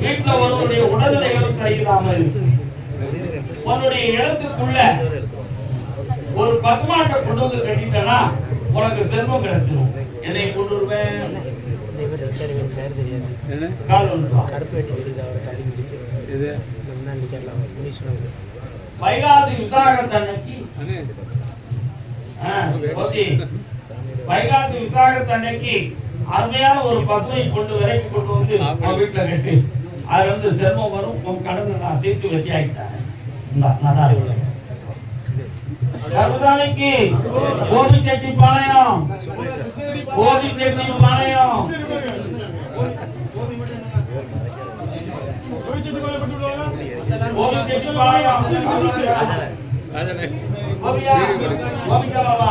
வீட்டுல ஒருவருடைய உடல்நிலைகளும் சரியில்லாமல் உன்னுடைய இடத்துக்குள்ள ஒரு பசுமாட்டை கொண்டு வந்து கட்டிட்டனா உனக்கு செல்வம் கிடைச்சிடும் என்னை கொண்டு வருவேன். வைகாசி விசாகத் அன்னைக்கு. வைகாசி விசாகத் அன்னைக்கு அருமையான ஒரு பசுமை கொண்டு விலைக்கு கொண்டு வந்து உன் வீட்டுல கட்டு அதுல இருந்து செல்வம் வரும் உன் கடனை நான் தீர்த்து வெட்டி ஆகிட்டேன் கருதானிக்கு கோபி செட்டி பாளையம். கோபி செட்டி பாளையம். கோபி செட்டி பாளையம். கோபியா பாபா.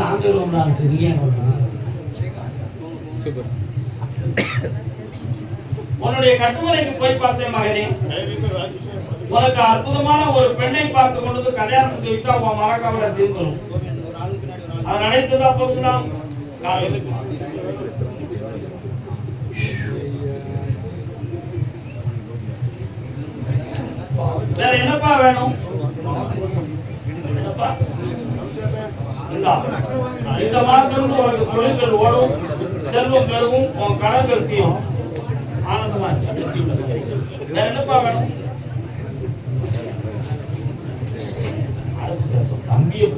நான் சொல்லுவோம் நீங்க ஏன் சொல்றீங்க? சூப்பர். உன்னுடைய கட்டுமலைக்கு போய் பார்த்தேன் மகனே. உனக்கு அற்புதமான ஒரு பெண்ணை பார்த்து கொண்டு வந்து கல்யாணம் வச்சா உன் மரக்கவலை தீர்ந்துடும் அது நினைத்ததா போகலாம் வேற என்னப்பா வேணும்? இந்தா. மாதத்திலிருந்து உனக்கு தொழில்கள் ஓடும் செல்வம் பெருகும் உன் கடன்கள் தீரும். ஆனந்தமா. வேற என்னப்பா வேணும்? தம்பியை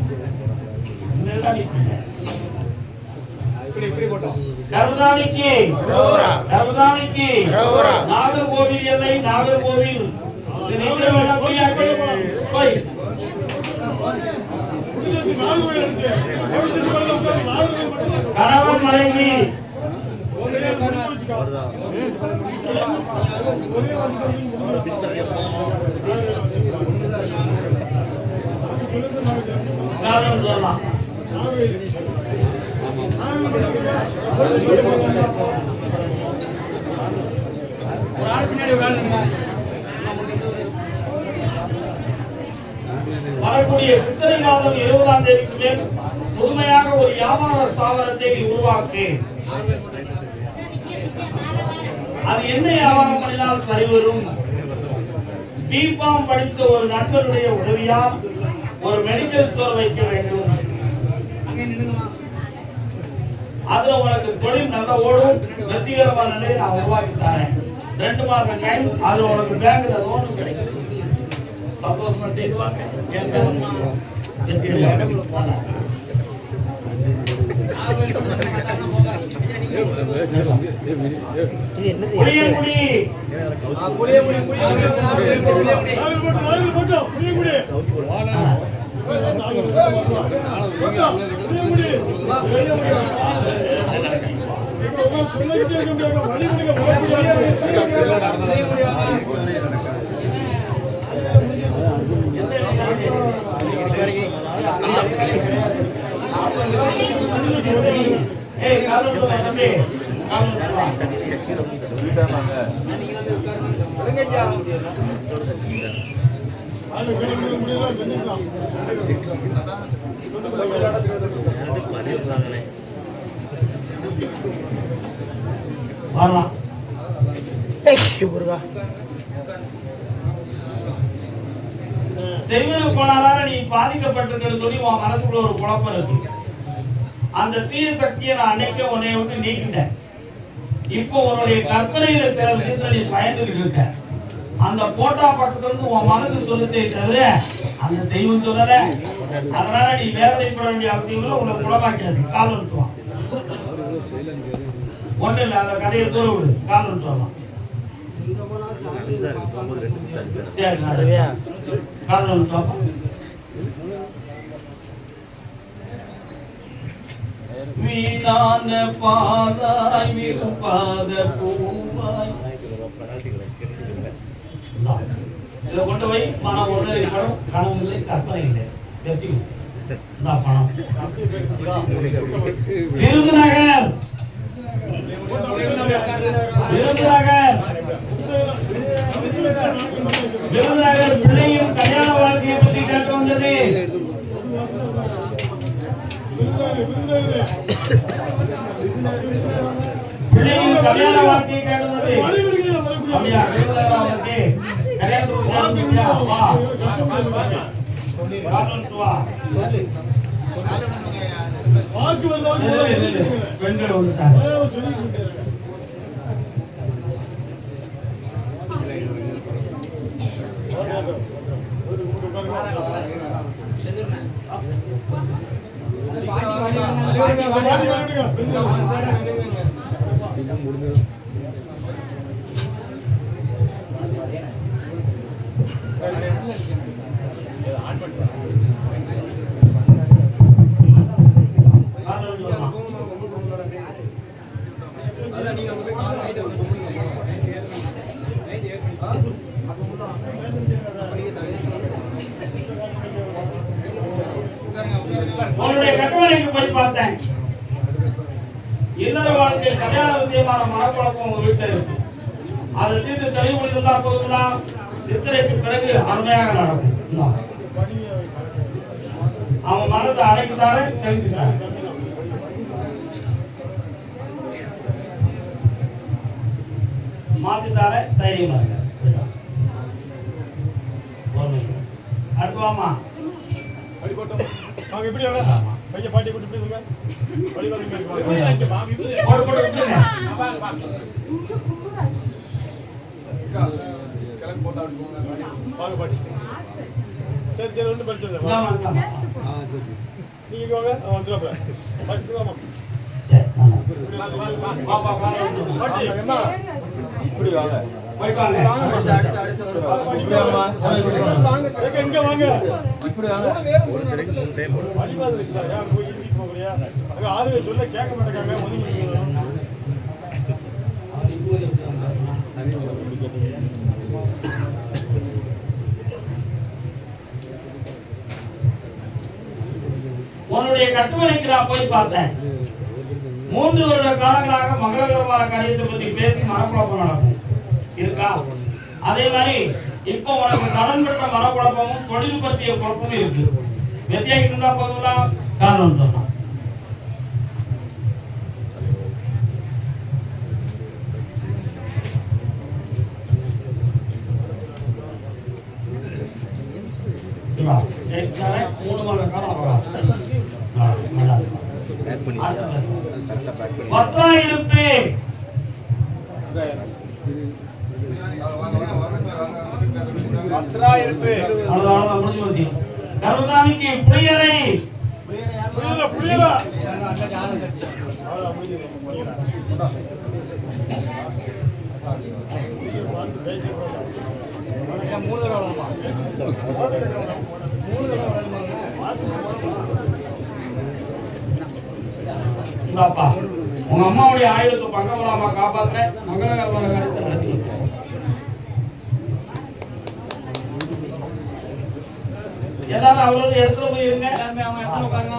நாகர்கோவில் எல்லை நாகர்கோவில். இது நிக்கிற கணவன் மனைவி வரக்கூடிய சித்திரை மாதம் இருபதாம் தேதிக்கு மேல் முழுமையாக ஒரு வியாபார ஸ்தாபனத்தை நீ உருவாக்கு. அது என்ன வியாபாரம் பண்ணினால் சரிவரும் பிபாம் படித்த ஒரு நண்பருடைய உதவியால் ஒரு மெடிக்கல் ஸ்டோர் வைக்க வேண்டும். அதுல உனக்கு தொழில் நல்ல ஓடும். வெற்றிகரமான நிலையை நான் உருவாக்கி தரேன். ரெண்டு மாதம் டைம் அதுல உனக்கு பேங்க்ல லோனும் கிடைக்கும். சந்தோஷமா செய்து வாங்க எந்த வெற்றிகரமான இது என்னது சொல்லிக்கிட்டே இருக்க முடியாது வழி வரலாம் முருகா செய்வன நீ பாதிக்கப்பட்டிருக்கிறது சொல்லி உன் மனசுக்குள்ள ஒரு குழப்பம் இருக்கு. அந்த தீய சக்தியை நான் அன்னைக்கே உன்னை விட்டு நீக்கிட்டேன். இப்போ உன்னுடைய கற்பனையில சில விஷயத்துல நீ பயந்துகிட்டு இருக்க. அந்த போட்டா பக்கத்துல இருந்து உன் மனசு சொல்லுதே தவிர அந்த தெய்வம் சொல்லல. அதனால நீ வேதனைப்பட வேண்டிய அவசியம் இல்லை உங்களை குணமாக்கியாச்சு. கால் விட்டுவான் ஒண்ணு இல்ல அந்த கதையை தூர விடு. கால் வரலாம் சரி நான் அருவியா வீணான பாதாய் விரும்பாத பூவாய் இதை கொண்டு போய் பணம் உடனே படம் கனவு இல்லை கற்பனை இல்லை. எப்படி பணம். விருதுநகர். விருதுநகர். விருதுநகர் பிள்ளையும் கல்யாண வாழ்க்கையை பற்றி கேட்க வந்தது பிள்ளையும் கல்யாண வாழ்க்கையை கேட்க அப்படியா அவருக்கு கல்யாணத்துக்கு கேட்க வந்தியா? முடிஞ்சது கட்டுமனைக்கு போய் பார்த்தேன். இல்லற வாழ்க்கை கல்யாண விஷயமான மனக்குழப்பம் உங்க வீட்டில் இருக்கு. அதை தீர்த்து தெளிவு இருந்தா போதுங்களா சித்திரைக்கு பிறகு அருமையாக நடக்கும். அவன் மனத்தை அடைக்குதாரு தெரிஞ்சுட்டாரு மாத்திட்டார தைரியமா இருக்க அடுத்து வாமா இப்படி வாங்க. பையன் பாட்டியை கூட்டிட்டு போய் சொல்லுங்க. வழி வாங்க, இங்க இருக்கு, வாங்க. போடு போடு விட்டுருங்க வாங்க, பாட்டி. சரி சரி ஒன்றும் பிரச்சனை இல்லை வாங்க. இந்தாம்மா. ஆ சரி நீங்க இங்க வாங்க அவன் வந்துடுவாப்புல. பாட்டி வாமா. பாட்டி இப்படி வாங்க வாங்க இங்க ஆளுங்க சொல்ல கேட்க வந்தாருன்னா, உன்னுடைய கட்டுமனைக்கு நான் போய் பார்த்தேன். மூன்று வருட காலங்களாக மங்களகரமான காரியத்தை பற்றி பேசி மனக்குழப்பம் நடக்கும். இருக்கா? அதே மாதிரி இப்போ உனக்கு கடன் பெற்ற மனக்குழப்பமும் தொழில் பற்றிய குழப்பமும் இருக்கு. வெற்றியாக இருந்தா போதுங்களா காரணம் ஜெயிச்சாலே மூணு மாத காலம். ஆ, மூணு தடவை மூணு தடவை உங்க அம்மாவுடைய ஆயுதத்தை பங்கமலாமா காப்பாத்துற? மங்களகரமான காரியத்தை நடத்தி எல்லாரும் அவரோட இடத்துல போய் இருங்க இடத்துல உட்காருங்க.